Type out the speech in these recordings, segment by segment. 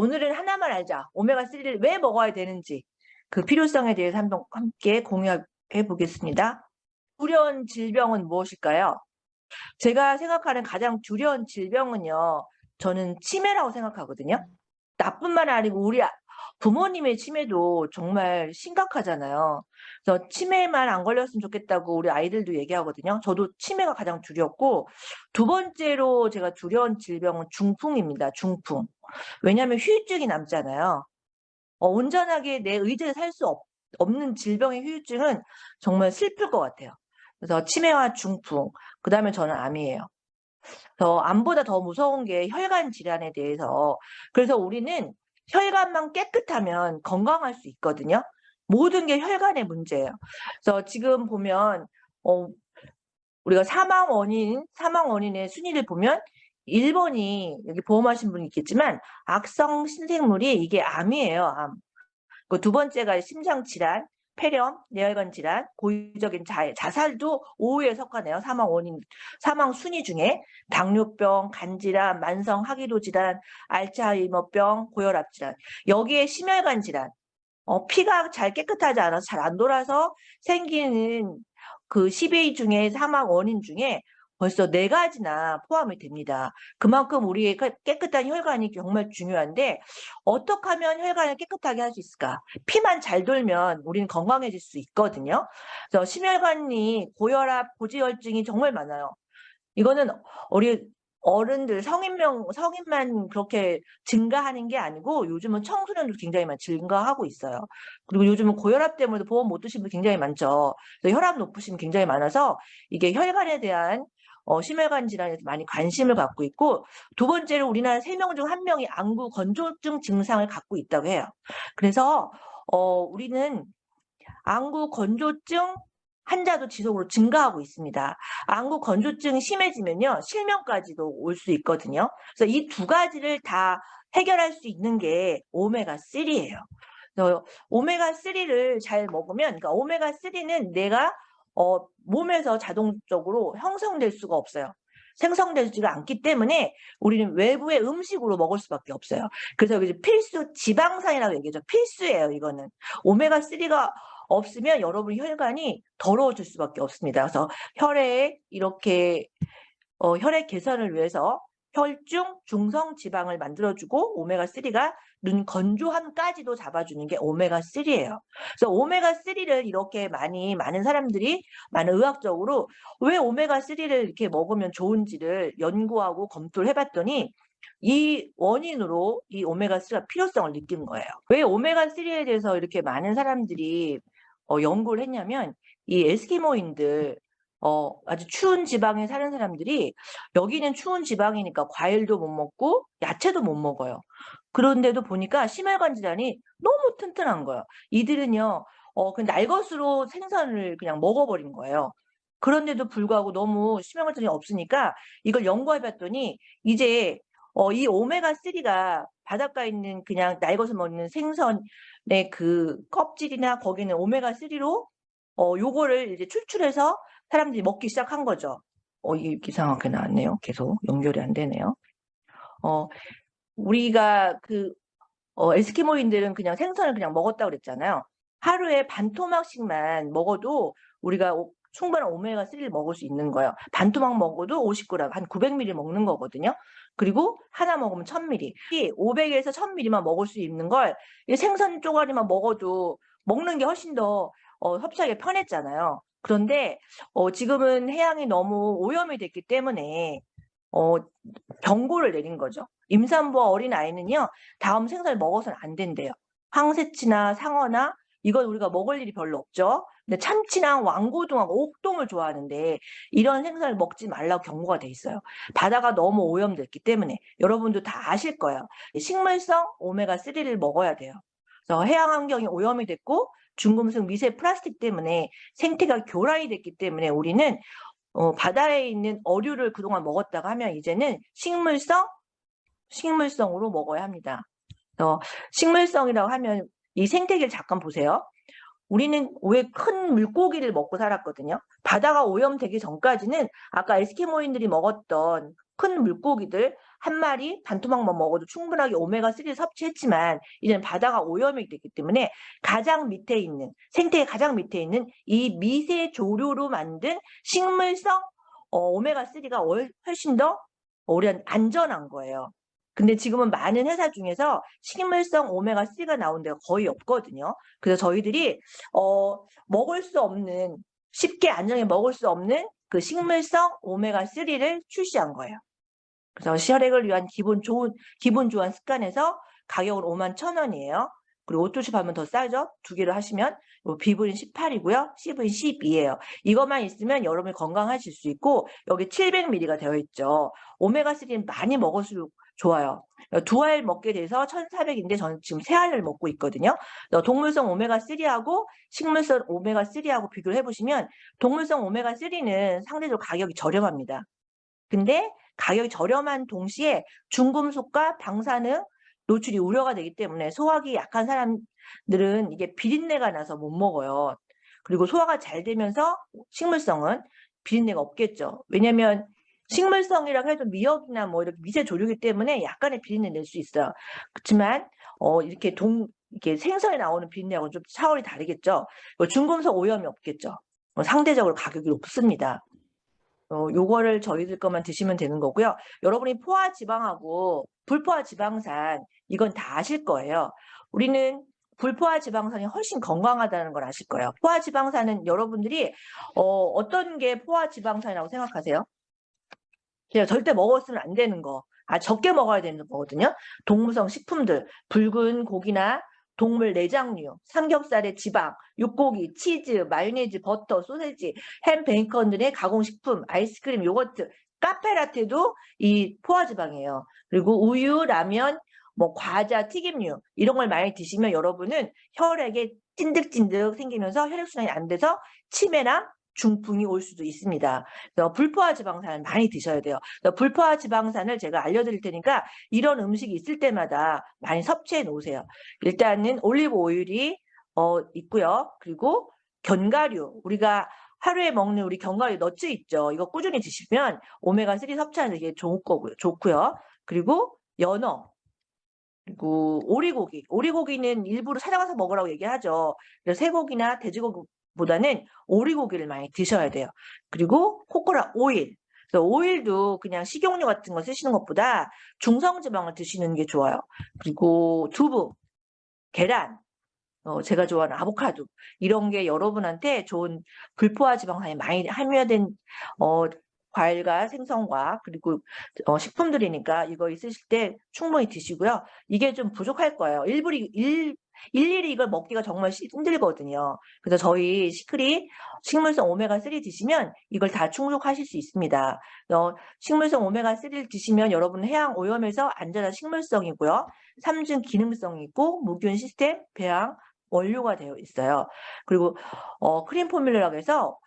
오늘은 하나만 알자. 오메가3를 왜 먹어야 되는지 그 필요성에 대해서 한번 함께 공유해 보겠습니다. 두려운 질병은 무엇일까요? 제가 생각하는 가장 두려운 질병은요. 저는 치매라고 생각하거든요. 나뿐만 아니고 우리 아- 부모님의 치매도 정말 심각하잖아요. 그래서 치매만 안 걸렸으면 좋겠다고 우리 아이들도 얘기하거든요. 저도 치매가 가장 두렵고 두 번째로 제가 두려운 질병은 중풍입니다. 중풍. 왜냐하면 후유증이 남잖아요. 어, 온전하게 내 의지를 살 수 없는 질병의 후유증은 정말 슬플 것 같아요. 그래서 치매와 중풍, 그 다음에 저는 암이에요. 더 암보다 더 무서운 게 혈관 질환에 대해서 그래서 우리는 혈관만 깨끗하면 건강할 수 있거든요. 모든 게 혈관의 문제예요. 그래서 지금 보면 어, 우리가 사망 원인, 사망 원인의 순위를 보면 1번이 여기 보험하신 분 있겠지만 악성 신생물이 이게 암이에요. 암. 그 두 번째가 심장 질환, 폐렴, 뇌혈관 질환, 고의적인 자, 자살도 5위에 속하네요. 사망 원인, 사망 순위 중에 당뇨병, 간질환, 만성 하기도 질환, 알츠하이머병, 고혈압 질환. 여기에 심혈관 질환. 어, 피가 잘 깨끗하지 않아서 잘 안 돌아서 생기는 그 10위 중에 사망 원인 중에 벌써 네 가지나 포함이 됩니다. 그만큼 우리의 깨- 깨끗한 혈관이 정말 중요한데 어떻게 하면 혈관을 깨끗하게 할 수 있을까? 피만 잘 돌면 우리는 건강해질 수 있거든요. 그래서 심혈관이 고혈압, 고지혈증이 정말 많아요. 이거는 우리 어른들 성인명 성인만 그렇게 증가하는 게 아니고 요즘은 청소년도 굉장히 많이 증가하고 있어요. 그리고 요즘은 고혈압 때문에 보험 못 드신 분 굉장히 많죠. 혈압 높으신 분 굉장히 많아서 이게 혈관에 대한 어, 심혈관 질환에 많이 관심을 갖고 있고 두 번째로 우리나라 세 명 중 한 명이 안구 건조증 증상을 갖고 있다고 해요. 그래서 어, 우리는 안구 건조증 환자도 지속으로 증가하고 있습니다. 안구 건조증이 심해지면요 실명까지도 올 수 있거든요. 그래서 이 두 가지를 다 해결할 수 있는 게 오메가 3예요. 그래서 오메가 3를 잘 먹으면 그러니까 오메가 3는 내가 어, 몸에서 자동적으로 형성될 수가 없어요. 생성되지가 않기 때문에 우리는 외부의 음식으로 먹을 수밖에 없어요. 그래서 여기 필수 지방산이라고 얘기하죠. 필수예요, 이거는. 오메가 3가 없으면 여러분 혈관이 더러워질 수밖에 없습니다. 그래서 혈액 이렇게 어, 혈액 개선을 위해서 혈중 중성 지방을 만들어주고 오메가 3가 눈 건조함까지도 잡아주는 게 오메가 3예요. 그래서 오메가 3를 이렇게 많이 많은 사람들이 많은 의학적으로 왜 오메가 3를 이렇게 먹으면 좋은지를 연구하고 검토를 해봤더니 이 원인으로 이 오메가 3가 필요성을 느낀 거예요. 왜 오메가 3에 대해서 이렇게 많은 사람들이 어, 연구를 했냐면 이 에스키모인들 어, 아주 추운 지방에 사는 사람들이 여기는 추운 지방이니까 과일도 못 먹고 야채도 못 먹어요. 그런데도 보니까 심혈관 질환이 너무 튼튼한 거예요. 이들은요, 어, 그 날것으로 생선을 그냥 먹어버린 거예요. 그런데도 불구하고 너무 심혈관 질환이 없으니까 이걸 연구해 봤더니 이제 어, 이 오메가 3가 바닷가에 있는 그냥 날것을 먹는 생선 의그 껍질이나 거기는 오메가 3로 어, 요거를 이제 추출해서 사람들이 먹기 시작한 거죠. 어, 이게 이상하게 나왔네요. 계속 연결이 안 되네요. 어, 우리가 그 어, 에스키모인들은 그냥 생선을 그냥 먹었다고 그랬잖아요. 하루에 반 토막씩만 먹어도 우리가 오- 충분한 오메가 3를 먹을 수 있는 거예요. 반 토막 먹어도 50g, 한 900ml 먹는 거거든요. 그리고 하나 먹으면 1000ml. 이 500에서 1000ml만 먹을 수 있는 걸이 생선 쪼가리만 먹어도 먹는 게 훨씬 더 어, 섭취하기 편했잖아요. 그런데 어, 지금은 해양이 너무 오염이 됐기 때문에 어, 경고를 내린 거죠. 임산부와 어린 아이는요, 다음 생선을 먹어서는 안 된대요. 황새치나 상어나 이건 우리가 먹을 일이 별로 없죠. 근데 참치랑 왕고등하고 옥돔을 좋아하는데 이런 생선을 먹지 말라고 경고가 돼 있어요. 바다가 너무 오염됐기 때문에 여러분도 다 아실 거예요. 식물성 오메가 3를 먹어야 돼요. 그래서 해양 환경이 오염이 됐고 중금속 미세 플라스틱 때문에 생태가 교란이 됐기 때문에 우리는 어, 바다에 있는 어류를 그동안 먹었다가 하면 이제는 식물성 식물성으로 먹어야 합니다. 그래서 식물성이라고 하면 이 생태계를 잠깐 보세요. 우리는 왜 큰 물고기를 먹고 살았거든요. 바다가 오염되기 전까지는 아까 에스키모인들이 먹었던 큰 물고기들 한 마리 반토막만 먹어도 충분하게 오메가3를 섭취했지만 이제는 바다가 오염이 됐기 때문에 가장 밑에 있는 생태계 가장 밑에 있는 이 미세 조류로 만든 식물성 어, 오메가3가 훨씬 더 오랜 안전한 거예요. 근데 지금은 많은 회사 중에서 식물성 오메가3가 나온 데가 거의 없거든요. 그래서 저희들이 어, 먹을 수 없는 쉽게 안전하게 먹을 수 없는 그 식물성 오메가3를 출시한 거예요. 그래서 혈액을 위한 기본 좋은 기본 좋은 습관에서 가격은 5만 천 원이에요. 그리고 오토십 하면 더 싸죠. 두 개를 하시면 비브린 18이고요. C브린 12예요. 이것만 있으면 여러분이 건강하실 수 있고 여기 700ml가 되어 있죠. 오메가3는 많이 먹을수록 좋아요. 두 알 먹게 돼서 1,400인데 저는 지금 세 알을 먹고 있거든요. 동물성 오메가3하고 식물성 오메가3하고 비교를 해보시면 동물성 오메가3는 상대적으로 가격이 저렴합니다. 근데 가격이 저렴한 동시에 중금속과 방사능 노출이 우려가 되기 때문에 소화기 약한 사람들은 이게 비린내가 나서 못 먹어요. 그리고 소화가 잘 되면서 식물성은 비린내가 없겠죠. 왜냐면 식물성이라고 해도 미역이나 뭐 이렇게 미세 조류기 때문에 약간의 비린내 낼 수 있어요. 그렇지만 어 이렇게 동 이렇게 생선에 나오는 비린내하고는 좀 차원이 다르겠죠. 중금속 오염이 없겠죠. 어, 상대적으로 가격이 높습니다. 어, 요거를 저희들 것만 드시면 되는 거고요. 여러분이 포화 지방하고 불포화 지방산 이건 다 아실 거예요. 우리는 불포화 지방산이 훨씬 건강하다는 걸 아실 거예요. 포화 지방산은 여러분들이 어, 어떤 게 포화 지방산이라고 생각하세요? 제가 절대 먹었으면 안 되는 거. 아, 적게 먹어야 되는 거거든요. 동물성 식품들, 붉은 고기나 동물 내장류, 삼겹살의 지방, 육고기, 치즈, 마요네즈, 버터, 소세지, 햄, 베이컨 등의 가공식품, 아이스크림, 요거트, 카페라테도 이 포화지방이에요. 그리고 우유, 라면, 뭐 과자, 튀김류 이런 걸 많이 드시면 여러분은 혈액에 찐득찐득 생기면서 혈액순환이 안 돼서 치매랑 중풍이 올 수도 있습니다. 그래서 불포화 지방산을 많이 드셔야 돼요. 불포화 지방산을 제가 알려드릴 테니까 이런 음식이 있을 때마다 많이 섭취해 놓으세요. 일단은 올리브 오일이 어, 있고요. 그리고 견과류 우리가 하루에 먹는 우리 견과류 너츠 있죠. 이거 꾸준히 드시면 오메가3 섭취하는 게 좋을 거고요. 좋고요. 그리고 연어 그리고 오리고기. 오리고기는 일부러 찾아가서 먹으라고 얘기하죠. 그래서 쇠고기나 돼지고기 보다는 오리고기를 많이 드셔야 돼요. 그리고 코코넛 오일. 오일도 그냥 식용유 같은 거 쓰시는 것보다 중성지방을 드시는 게 좋아요. 그리고 두부, 계란, 어, 제가 좋아하는 아보카도 이런 게 여러분한테 좋은 불포화 지방산이 많이 함유된 어, 과일과 생선과 그리고 어, 식품들이니까 이거 있으실 때 충분히 드시고요. 이게 좀 부족할 거예요. 일부리 일 일일이 이걸 먹기가 정말 힘들거든요. 그래서 저희 시크릿 식물성 오메가3 드시면 이걸 다 충족하실 수 있습니다. 어, 식물성 오메가3를 드시면 여러분 해양 오염에서 안전한 식물성이고요. 삼중 기능성이 있고 무균 시스템, 배양, 원료가 되어 있어요. 그리고 어, 크림 포뮬러라고 해서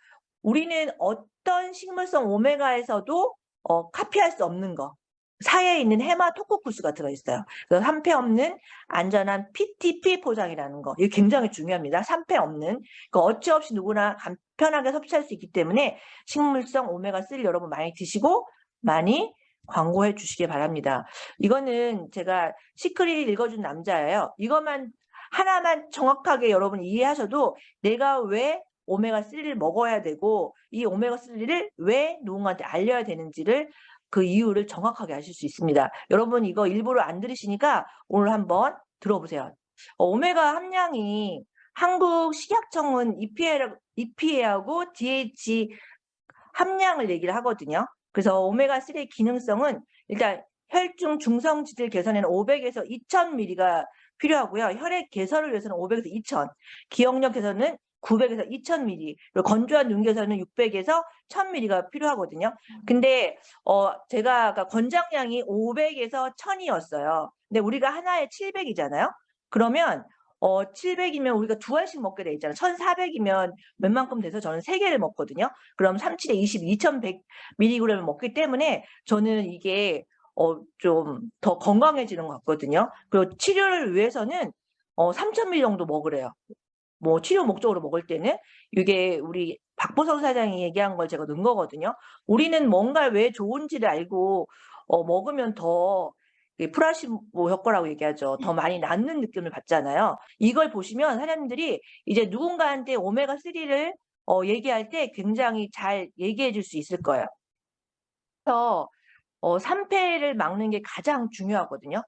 우리는 어떤 식물성 오메가에서도 어, 카피할 수 없는 거. 사이에 있는 헤마토코쿠스가 들어있어요. 그래서 산패 없는 안전한 PTP 포장이라는 거. 이게 굉장히 중요합니다. 산패 없는. 그 어찌없이 누구나 간편하게 섭취할 수 있기 때문에 식물성 오메가3 여러분 많이 드시고 많이 광고해 주시기 바랍니다. 이거는 제가 시크릿 읽어준 남자예요. 이것만 하나만 정확하게 여러분 이해하셔도 내가 왜 오메가3를 먹어야 되고 이 오메가3를 왜 누군가한테 알려야 되는지를 그 이유를 정확하게 아실 수 있습니다. 여러분 이거 일부러 안 들으시니까 오늘 한번 들어보세요. 어, 오메가 함량이 한국 식약청은 EPA, EPA하고 DH 함량을 얘기를 하거든요. 그래서 오메가3의 기능성은 일단 혈중 중성지질 개선에는 500에서 2000mg가 필요하고요. 혈액 개선을 위해서는 500에서 2000, 기억력 개선은 900에서 2000ml, 그리고 건조한 눈겨서는 600에서 1000ml가 필요하거든요. 근데 어 제가 아까 권장량이 500에서 1000이었어요. 근데 우리가 하나에 700이잖아요. 그러면 어 700이면 우리가 두 알씩 먹게 돼 있잖아요. 1400이면 웬만큼 돼서 저는 세 개를 먹거든요. 그럼 37에 20, 2100mg을 먹기 때문에 저는 이게 어 좀 더 건강해지는 것 같거든요. 그리고 치료를 위해서는 어 3000ml 정도 먹으래요. 뭐 치료 목적으로 먹을 때는 이게 우리 박보성 사장이 얘기한 걸 제가 넣은 거거든요. 우리는 뭔가 왜 좋은지를 알고 어, 먹으면 더이 플라시보 효과라고 얘기하죠. 더 많이 낫는 느낌을 받잖아요. 이걸 보시면 사람들이 이제 누군가한테 오메가 3를 어, 얘기할 때 굉장히 잘 얘기해 줄 수 있을 거예요. 그래서 어, 산패를 막는 게 가장 중요하거든요.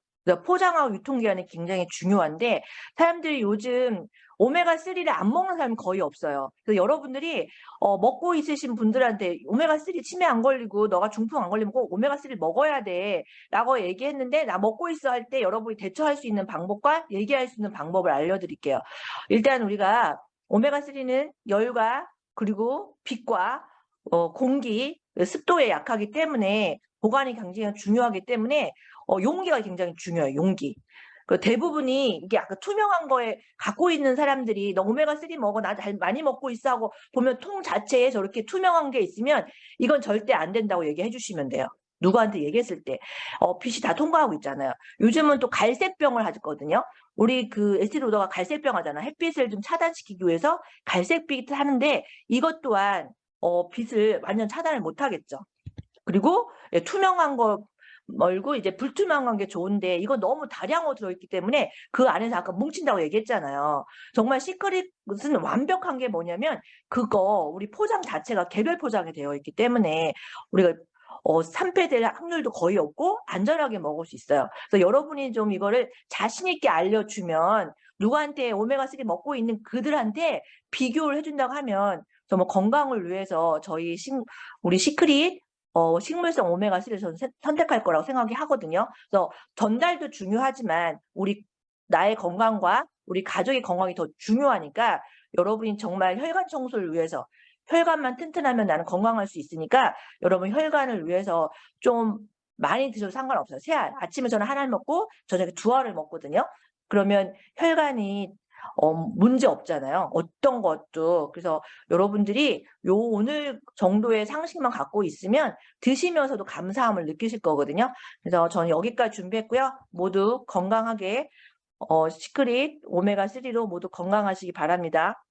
포장하고 유통기한이 굉장히 중요한데 사람들이 요즘 오메가3를 안 먹는 사람이 거의 없어요. 그래서 여러분들이 어, 먹고 있으신 분들한테 오메가3 치매 안 걸리고 너가 중풍 안 걸리면 꼭 오메가3를 먹어야 돼 라고 얘기했는데 나 먹고 있어 할 때 여러분이 대처할 수 있는 방법과 얘기할 수 있는 방법을 알려드릴게요. 일단 우리가 오메가3는 열과 그리고 빛과 어, 공기, 습도에 약하기 때문에 보관이 굉장히 중요하기 때문에 어, 용기가 굉장히 중요해요. 용기. 그 대부분이 이게 아까 투명한 거에 갖고 있는 사람들이 너 오메가 3 먹어 나 잘 많이 먹고 있어 하고 보면 통 자체에 저렇게 투명한 게 있으면 이건 절대 안 된다고 얘기해 주시면 돼요. 누구한테 얘기했을 때 어, 빛이 다 통과하고 있잖아요. 요즘은 또 갈색병을 하거든요. 우리 그 에스티로더가 갈색병 하잖아. 햇빛을 좀 차단시키기 위해서 갈색빛 하는데 이것 또한 어, 빛을 완전 차단을 못 하겠죠. 그리고 예, 투명한 거 말고 이제 불투명한 게 좋은데 이거 너무 다량으로 들어있기 때문에 그 안에서 아까 뭉친다고 얘기했잖아요. 정말 시크릿은 완벽한 게 뭐냐면 그거 우리 포장 자체가 개별 포장이 되어 있기 때문에 우리가 어, 산패될 확률도 거의 없고 안전하게 먹을 수 있어요. 그래서 여러분이 좀 이거를 자신 있게 알려주면 누구한테 오메가3 먹고 있는 그들한테 비교를 해준다고 하면 정말 건강을 위해서 저희 식, 우리 시크릿 어, 식물성 오메가3를 저는 세- 선택할 거라고 생각이 하거든요. 그래서 전달도 중요하지만 우리 나의 건강과 우리 가족의 건강이 더 중요하니까 여러분이 정말 혈관 청소를 위해서 혈관만 튼튼하면 나는 건강할 수 있으니까 여러분 혈관을 위해서 좀 많이 드셔도 상관없어요. 세 알. 아침에 저는 하나를 먹고 저녁에 두 알을 먹거든요. 그러면 혈관이 어, 문제 없잖아요. 어떤 것도. 그래서 여러분들이 요 오늘 정도의 상식만 갖고 있으면 드시면서도 감사함을 느끼실 거거든요. 그래서 저는 여기까지 준비했고요. 모두 건강하게 어, 시크릿 오메가3로 모두 건강하시기 바랍니다.